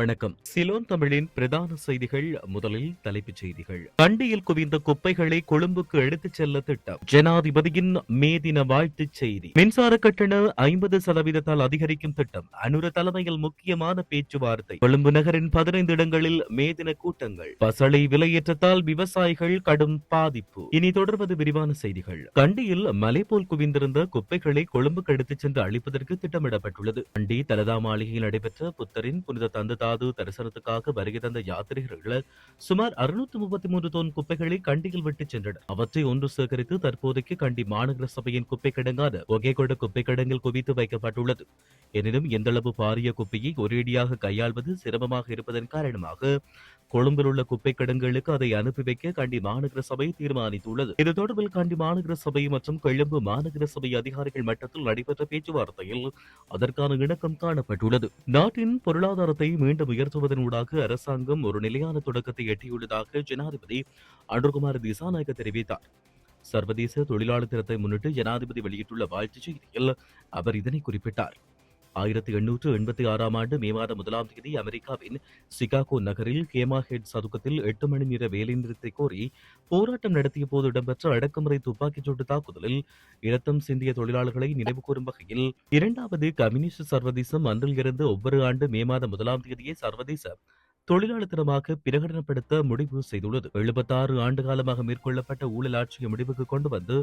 வணக்கம். சிலோன் தமிழின் பிரதான செய்திகள் முதலில் தலைப்புச் செய்திகள். கண்டியில் குவிந்த குப்பைகளை கொழும்புக்கு எடுத்துச் செல்ல திட்டம். ஜனாதிபதியின் மே தின வாழ்த்துச் செய்தி. மின்சார கட்டண ஐம்பது சதவீதத்தால் அதிகரிக்கும் திட்டம். அனுர தலைமையில் முக்கியமான பேச்சுவார்த்தை. கொழும்பு நகரின் பதினைந்து இடங்களில் மே தின கூட்டங்கள். பசளை விலையேற்றத்தால் விவசாயிகள் கடும் பாதிப்பு. இனி தொடர்வது விரிவான செய்திகள். கண்டியில் மலை போல் குவிந்திருந்த குப்பைகளை கொழும்புக்கு எடுத்துச் சென்று அழிப்பதற்கு திட்டமிடப்பட்டுள்ளது. கண்டி தலதா மாளிகையில் நடைபெற்ற புத்தரின் புனித தந்து சாது தரிசனத்துக்காக வருகை தந்த யாத்திரிகர்கள் சுமார் அறுநூத்தி முப்பத்தி மூன்று தொன் குப்பைகளை கண்டியில் விட்டு சென்றனர். அவற்றை ஒன்று சேகரித்து தற்போதைக்கு கண்டி மாநகர சபையின் குப்பை கிடங்கான ஒகேகொட குப்பை கிடங்கில் குவித்து வைக்கப்பட்டுள்ளது. எனினும் எந்தளவு பாரிய குப்பையை ஒரேடியாக கையாள்வது சிரமமாக இருப்பதன் காரணமாக கொழும்பில் உள்ள குப்பை கிடங்குகளுக்கு அதை அனுப்பி வைக்க கண்டி மாநகர சபை தீர்மானித்துள்ளது. இது தொடர்பில் கண்டி மாநகர சபை மற்றும் கொழும்பு மாநகர சபை அதிகாரிகள் மட்டத்தில் நடைபெற்ற பேச்சுவார்த்தையில் அதற்கான இணக்கம் காணப்பட்டுள்ளது. நாட்டின் பொருளாதாரத்தை மீண்டும் உயர்த்துவதனூடாக அரசாங்கம் ஒரு நிலையான தொடக்கத்தை எட்டியுள்ளதாக ஜனாதிபதி அனுர்குமார் திசாநாயக்க தெரிவித்தார். சர்வதேச தொழிலாளர் தினத்தை முன்னிட்டு ஜனாதிபதி வெளியிட்டுள்ள வாழ்த்துச் செய்தியில் அவர் இதனை குறிப்பிட்டார். ஆயிரத்தி எண்ணூற்று எண்பத்தி ஆறாம் ஆண்டு மே மாதம் முதலாம் தேதி அமெரிக்காவின் சிகாகோ நகரில் கேமா ஹெட் சதுக்கத்தில் எட்டு மணி நேர வேலைநிறுத்தத்தை கோரி போராட்டம் நடத்திய போது இடம்பெற்ற அடக்குமுறை துப்பாக்கிச் சூட்டு தாக்குதலில் இரத்தம் சிந்திய தொழிலாளர்களை நினைவுகூரும் வகையில் இரண்டாவது கம்யூனிஸ்ட் சர்வதேசம் அன்றில் இருந்து ஒவ்வொரு ஆண்டு மே மாதம் முதலாம் தேதியை சர்வதேச தொழிலாளர் தினமாக பிரகடனப்படுத்த முடிவு செய்துள்ளது. எழுபத்தாறு ஆண்டு காலமாக மேற்கொள்ளப்பட்ட ஊழல் ஆட்சியை முடிவுக்கு கொண்டு வந்து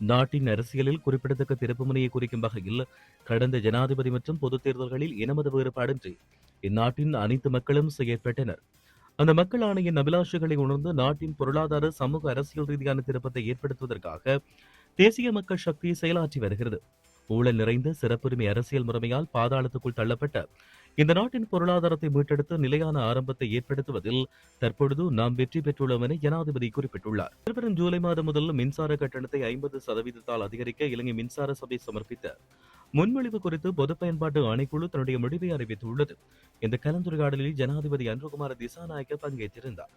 நாட்டின் அரசியலில் குறிப்பிடத்தக்க திருப்புமுனையை குறிக்கும் வகையில் கடந்த ஜனாதிபதி மற்றும் பொதுத் தேர்தல்களில் இனமத வேறுபாடின்றி இந்நாட்டின் அனைத்து மக்களும் செயற்பட்டனர். அந்த மக்கள் ஆணையின் அபிலாஷைகளை உணர்ந்து நாட்டின் பொருளாதார சமூக அரசியல் ரீதியான திருப்பத்தை ஏற்படுத்துவதற்காக தேசிய மக்கள் சக்தி செயலாற்றி வருகிறது. ஊழல் நிறைந்த சிறப்புரிமை அரசியல் முறைமையால் பாதாளத்துக்குள் தள்ளப்பட்ட இந்த நாட்டின் பொருளாதாரத்தை மீட்டெடுத்து நிலையான ஆரம்பத்தை ஏற்படுத்துவதில் தற்பொழுது நாம் வெற்றி பெற்றுள்ளோம் என ஜனாதிபதி குறிப்பிட்டுள்ளார். எதிர்வரும் ஜூலை மாதம் முதல் மின்சார கட்டணத்தை ஐம்பது சதவீதத்தால் அதிகரிக்க இலங்கை மின்சார சபை சமர்ப்பித்த முன்மொழிவு குறித்து பொது பயன்பாட்டு ஆணைக்குழு தன்னுடைய முடிவை அறிவித்துள்ளது. இந்த கலந்துரையாடலில் ஜனாதிபதி அன்ருகுமார திசாநாயக்க பங்கேற்றிருந்தார்.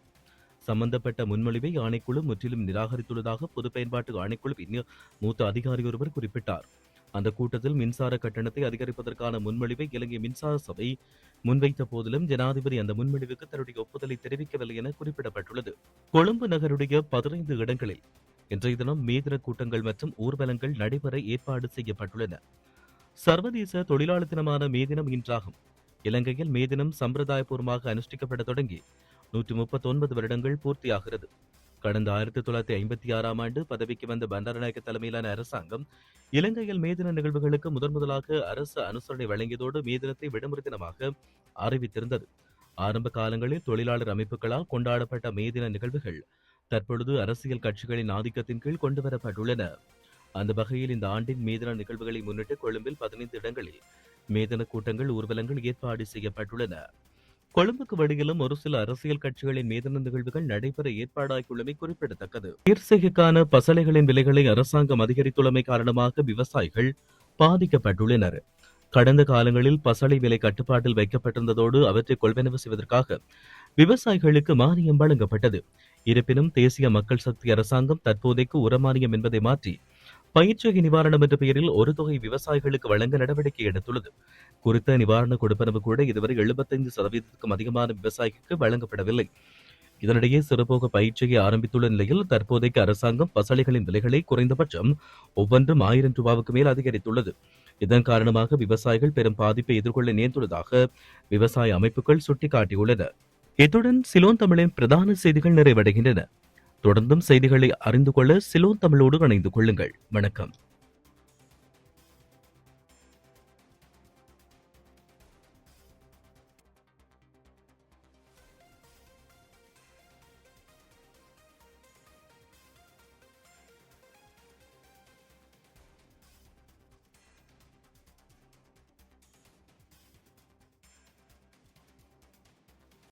சம்பந்தப்பட்ட முன்மொழிவை ஆணைக்குழு முற்றிலும் நிராகரித்துள்ளதாக பொது பயன்பாட்டு ஆணைக்குழுவின் மூத்த அதிகாரி ஒருவர் குறிப்பிட்டார். அந்த கூட்டத்தில் மின்சார கட்டணத்தை அதிகரிப்பதற்கான முன்மொழிவை இலங்கை மின்சார சபை முன்வைத்த போதிலும் ஜனாதிபதி அந்த முன்மொழிவுக்கு தன்னுடைய ஒப்புதலை தெரிவிக்கவில்லை என குறிப்பிடப்பட்டுள்ளது. கொழும்பு நகருடைய பதினைந்து இடங்களில் இன்றைய தினம் மேதின கூட்டங்கள் மற்றும் ஊர்வலங்கள் நடைபெற ஏற்பாடு செய்யப்பட்டுள்ளன. சர்வதேச தொழிலாளர் தினமான மே தினம் இன்றாகும். இலங்கையில் மே தினம் சம்பிரதாயபூர்வமாக அனுஷ்டிக்கப்பட தொடங்கி நூற்றி முப்பத்தி ஒன்பது வருடங்கள் பூர்த்தியாகிறது. கடந்த ஆயிரத்தி தொள்ளாயிரத்தி ஐம்பத்தி ஆறாம் ஆண்டு பதவிக்கு வந்த பண்டாரநாயக்க தலைமையிலான அரசாங்கம் இலங்கையில் மே தின நிகழ்வுகளுக்கு முதன் முதலாக அரசு அனுசரணை வழங்கியதோடு மே தினத்தை விடுமுறை தினமாக அறிவித்திருந்தது. ஆரம்ப காலங்களில் தொழிலாளர் அமைப்புகளால் கொண்டாடப்பட்ட மே தின நிகழ்வுகள் தற்பொழுது அரசியல் கட்சிகளின் ஆதிக்கத்தின் கீழ் கொண்டுவரப்பட்டுள்ளன. அந்த வகையில் இந்த ஆண்டின் மேதின நிகழ்வுகளை முன்னிட்டு கொழும்பில் பதினைந்து இடங்களில் மேதின கூட்டங்கள் ஊர்வலங்கள் ஏற்பாடு செய்யப்பட்டுள்ளன. கொழும்புக்கு வெளியிலும் ஒரு சில அரசியல் கட்சிகளின் மீதான நிகழ்வுகள் நடைபெற ஏற்பாடாகியுள்ளமை குறிப்பிடத்தக்கது. பயிர்செய்கைக்கான பசலைகளின் விலைகளை அரசாங்கம் அதிகரித்துள்ளமை காரணமாக விவசாயிகள் பாதிக்கப்பட்டுள்ளனர். கடந்த காலங்களில் பசலை விலை கட்டுப்பாட்டில் வைக்கப்பட்டிருந்ததோடு அவற்றை கொள்வனவு செய்வதற்காக விவசாயிகளுக்கு மானியம் வழங்கப்பட்டது. இருப்பினும் தேசிய மக்கள் சக்தி அரசாங்கம் தற்போதைக்கு உரமானியம் என்பதை மாற்றி பயிற்சிகை நிவாரணம் என்ற பெயரில் ஒரு தொகை விவசாயிகளுக்கு வழங்க நடவடிக்கை எடுத்துள்ளது. குறித்த நிவாரண கொடுப்பனவு கூட இதுவரை எழுபத்தைந்து சதவீதத்துக்கும் அதிகமான விவசாயிகளுக்கு வழங்கப்படவில்லை. இதனிடையே சிறுபோக பயிற்சியை ஆரம்பித்துள்ள நிலையில் தற்போதைக்கு அரசாங்கம் பசலைகளின் விலைகளை குறைந்தபட்சம் ஒவ்வொன்றும் ஆயிரம் ரூபாவுக்கு மேல் அதிகரித்துள்ளது. இதன் காரணமாக விவசாயிகள் பெரும் பாதிப்பை எதிர்கொள்ள நேர்ந்துள்ளதாக விவசாய அமைப்புகள் சுட்டிக்காட்டியுள்ளன. இத்துடன் சிலோன் தமிழின் பிரதான செய்திகள் நிறைவடைகின்றன. தொடர்ந்தும் செய்திகளை அறிந்து கொள்ள சிலோன் தமிழோடு இணைந்து கொள்ளுங்கள். வணக்கம்.